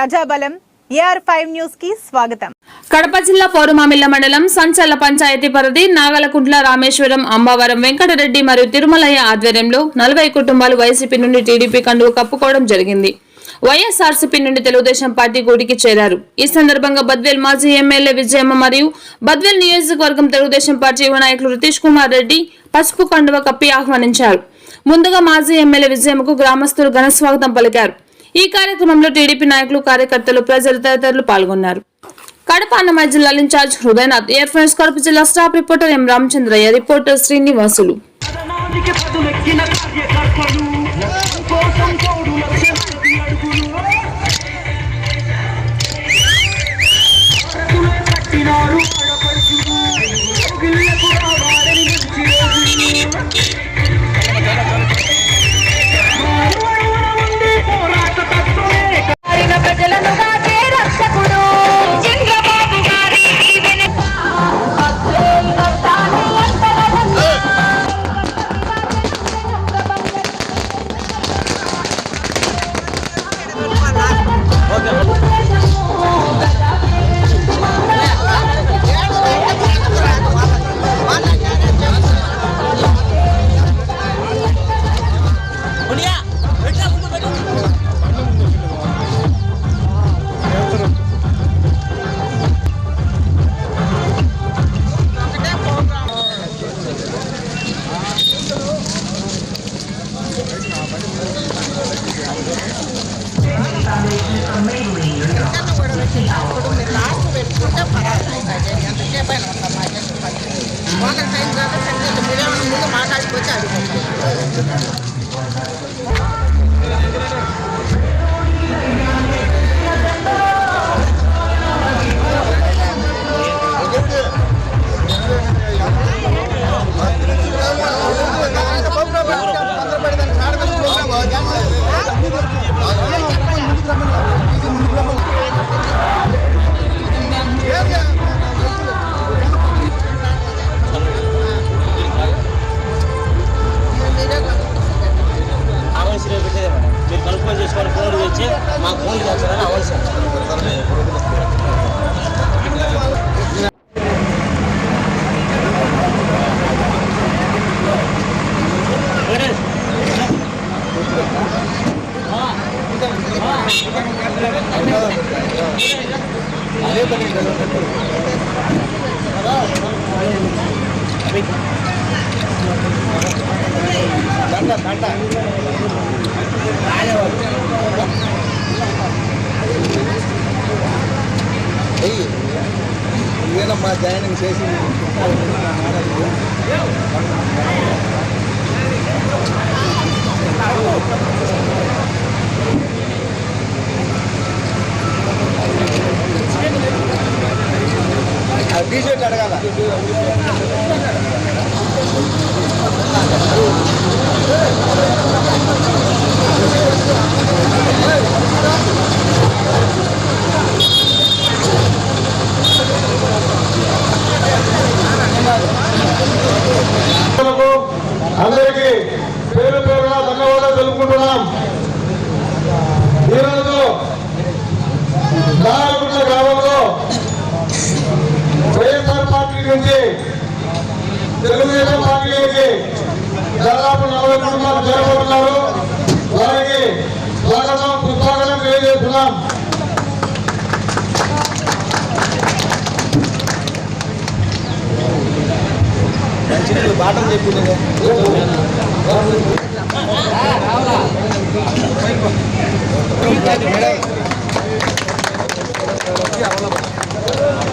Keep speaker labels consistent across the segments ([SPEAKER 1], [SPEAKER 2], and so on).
[SPEAKER 1] ప్రజాబలం AR five న్యూస్కి స్వాగతం.
[SPEAKER 2] కడప జిల్లా పౌరమామిల్ల మండలం సంచల పంచాయతీ పరిధి నాగలకుంట్ల రామేశ్వరం అంబవరం వెంకటరెడ్డి మరియు తిరుమలయ్య ఆధ్వర్యంలో నలభై కుటుంబాలు వైసీపీ నుండి టీడీపీ కండువ కప్పుకోవడం జరిగింది. వైఎస్ఆర్సీపీ నుండి తెలుగుదేశం పార్టీ గూటికి చేరారు. ఈ సందర్భంగా బద్వేల్ మాజీ ఎమ్మెల్యే విజయమ్మ మరియు బద్వేల్ నియోజకవర్గం తెలుగుదేశం పార్టీ యువ నాయకులు రితీష్ కుమార్ రెడ్డి పసుపు కండువ కప్పి ఆహ్వానించారు. ముందుగా మాజీ ఎమ్మెల్యే విజయమ్మకు గ్రామస్తులు ఘన స్వాగతం పలికారు. ఈ కార్యక్రమంలో టీడీపీ నాయకులు కార్యకర్తలు ప్రజలు తదితరులు పాల్గొన్నారు. కడప అన్నమయ్య జిల్లా incharge Hrudayanath air force Kadapa జిల్లా
[SPEAKER 3] staff reporter M Ramachandraiah reporter Srinivasulu.
[SPEAKER 4] అవసరం
[SPEAKER 5] ఇదేనమ్మా జాయినింగ్ చేసి బీజేపీ అడగాల. బాటం చెప్పింది
[SPEAKER 6] కె.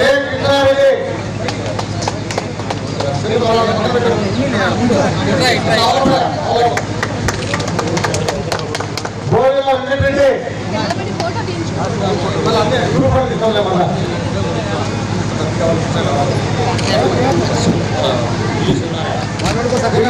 [SPEAKER 6] కృష్ణారెడ్డి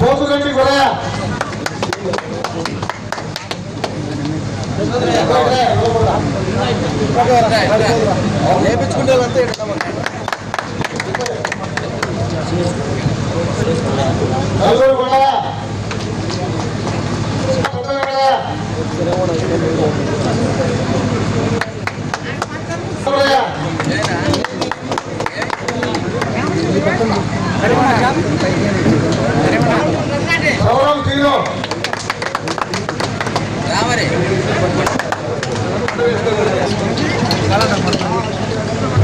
[SPEAKER 6] పోతుగంటి గొడయ
[SPEAKER 5] నేర్పించుకుంటే అంతే
[SPEAKER 6] నలుగురు గొడయ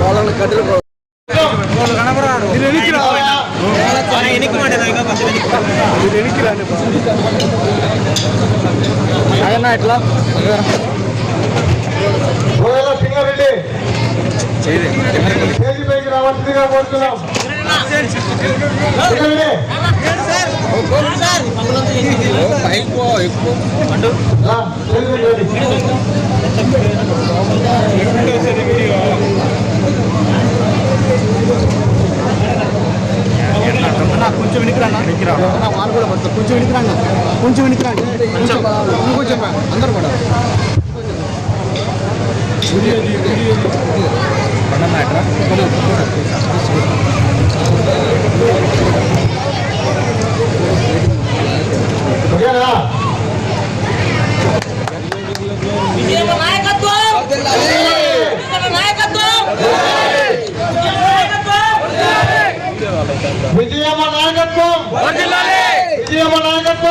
[SPEAKER 5] వాళ్ళని కట్టెలు ఎట్లా
[SPEAKER 6] సింగారెడ్డి స్టేజీ పైకి రావాల్సిందిగా కోరుతున్నాం సింగారెడ్డి,
[SPEAKER 5] కొంచెం వెనక్కి వాళ్ళు కూడా పడతారు కొంచెం వెనక్కి రండి కొంచెం వెనక్కి రండి కొంచెం అందరూ కూడా
[SPEAKER 6] ఓకేనా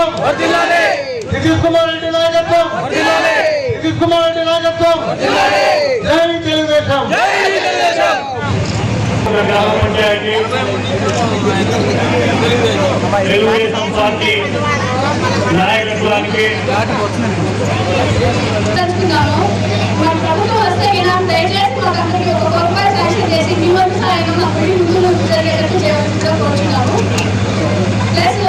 [SPEAKER 6] నాయకత్వం. నితీష్ కుమార్ రెడ్డి నాయకత్వం. నితీష్ కుమార్ రెడ్డి నాయకత్వం. జై తెలుగుదేశం.
[SPEAKER 7] గ్రామ పంచాయతీ తెలుగుదేశం పార్టీ నాయకత్వానికి
[SPEAKER 3] చేసి మీ వంతు సాయం అప్పటి ముందు జరిగేటట్టు చేయవలసిందిగా కోరుతున్నాను ప్లస్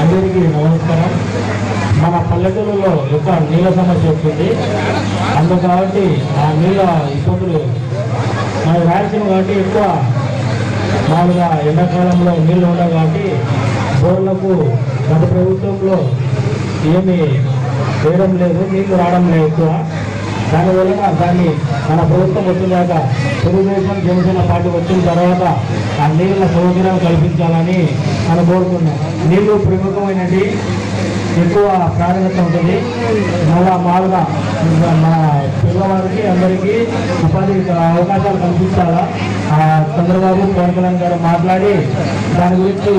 [SPEAKER 7] అందరికీ నమస్కారం. మన పల్లెటూరులో యొక్క నీళ్ళ సమస్య వచ్చింది. అందుకు కాబట్టి ఆ నీళ్ళ ఇబ్బందులు మన రాయలసీమ కాబట్టి ఎక్కువ మామూలుగా ఎండాకాలంలో నీళ్ళు ఉండవు కాబట్టి బోర్లకు గత ప్రభుత్వంలో ఏమి వేయడం లేదు నీళ్ళు రావడం లేదు ఎక్కువ దానివల్ల దాన్ని మన ప్రభుత్వం వచ్చినాక తెలుగుదేశం జనసేన పార్టీ వచ్చిన తర్వాత ఆ నీళ్ళ సౌకర్యం కల్పించాలని మనం కోరుకున్నాం నీళ్ళు ప్రముఖమైనది ఎక్కువ ప్రాధాన్యత ఉంటుంది. మళ్ళా మామూలుగా ఇంకా మన పిల్లవారికి అందరికీ ఉపాధి అవకాశాలు కల్పించాలా ఆ చంద్రబాబు పవన్ కళ్యాణ్ గారు మాట్లాడి దాని గురించి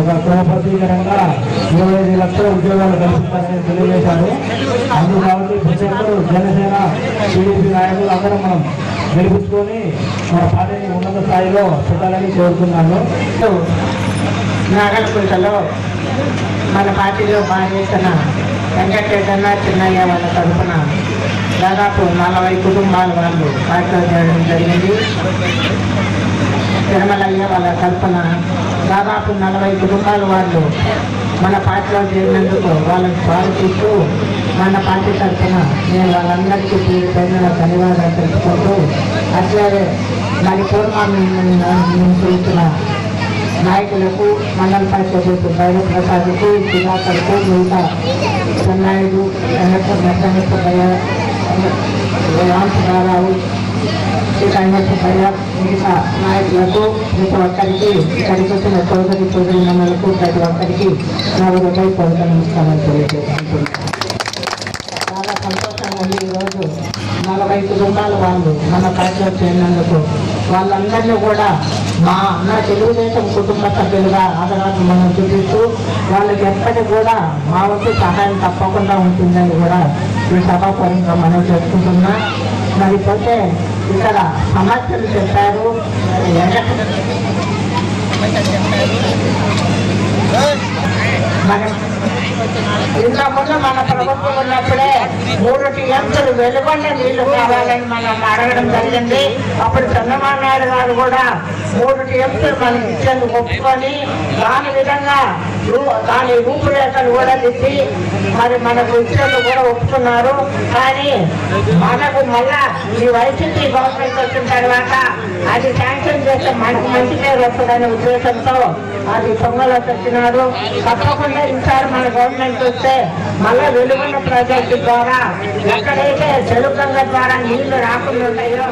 [SPEAKER 7] ఒక క్రమబద్ధీకరంగా ఇరవై ఐదు లక్షల ఉద్యోగాలు కల్పిస్తారని తెలియజేశారు. అందుకు కాబట్టి ప్రతి ఒక్కరు జనసేన టీడీపీ నాయకులు అందరం మనం గెలిపించుకొని మన పార్టీని ఉన్నత స్థాయిలో పెట్టాలని కోరుతున్నాను.
[SPEAKER 8] నాగలకుంటలో మన పార్టీలో పనిచేస్తున్న వెంకటరెడ్డన్న చిన్నయ్య వాళ్ళ తరఫున దాదాపు నలభై కుటుంబాల వాళ్ళు పార్టీలో చేయడం జరిగింది. తిరుమలయ్య వాళ్ళ తరఫున దాదాపు నలభై కుటుంబాల వాళ్ళు మన పార్టీలో చేరినందుకు వాళ్ళకు స్వాగతిస్తూ మన పార్టీ తరఫున నేను వాళ్ళందరికీ పేరు పైన ధన్యవాదాలు తెలుసుకుంటూ అట్లాగే మరి నేను చూస్తున్న నాయకులకు మండల పరిషత్ భైరవ ప్రసాద్కు దివాకర్కు మిగతా చెన్నాయుడు మెత్తనెత్తయ్య రామసుబ్బారావు సీతాంగయ్య మిగతా నాయకులకు ప్రతి ఒక్కరికి ఇక్కడికి వచ్చిన చౌదరి చౌదరి మండలకు ప్రతి ఒక్కరికి నా హృదయ పూర్వక నమస్కారం తెలియజేసుకుంటున్నాను. చాలా సంతోషంగా ఉంది ఈరోజు నలభై కుటుంబాల వాళ్ళు మన పార్టీలో చేరినందుకు. వాళ్ళందరినీ కూడా మా నా తెలుగుదేశం కుటుంబ సభ్యులుగా ఆదరాన్ని మనం చూపిస్తూ వాళ్ళకి ఎప్పటికి కూడా మా వంతు సహాయం తప్పకుండా ఉంటుందని కూడా ఈ సభాపరంగా మనం చేసుకుంటున్నా మరి పోతే ఇక్కడ సమస్యలు చెప్పారు. మరి ముందు మన ప్రభుత్వం ఉన్నప్పుడే మూడు టీఎంసీలు వెలువన్న నీళ్ళు కావాలని మనం అడగడం జరిగింది. అప్పుడు చంద్రబాబు నాయుడు గారు కూడా మూడు టీఎంసీలు మనకి ఇచ్చేందుకు ఒప్పుకొని దాని విధంగా రూ- దాని రూపురేఖలు కూడా దిద్ది మరి మనకు ఇచ్చేందుకు కూడా ఒప్పుకున్నారు. కానీ మనకు మళ్ళా ఈ వైసీపీ గవర్నమెంట్ వచ్చిన తర్వాత అది శాంక్షన్ చేస్తే మనకు మంచి పేరు వస్తుందనే ఉద్దేశంతో అది పొంగలో పెట్టినారు. తప్పకుండా ఈసారి మన గవర్నమెంట్ వస్తే మళ్ళా వెలుగున్న ప్రాజెక్టు ద్వారా ఎక్కడైతే చెరుకంగ ద్వారా నీళ్ళు రాకుండా ఉంటాయో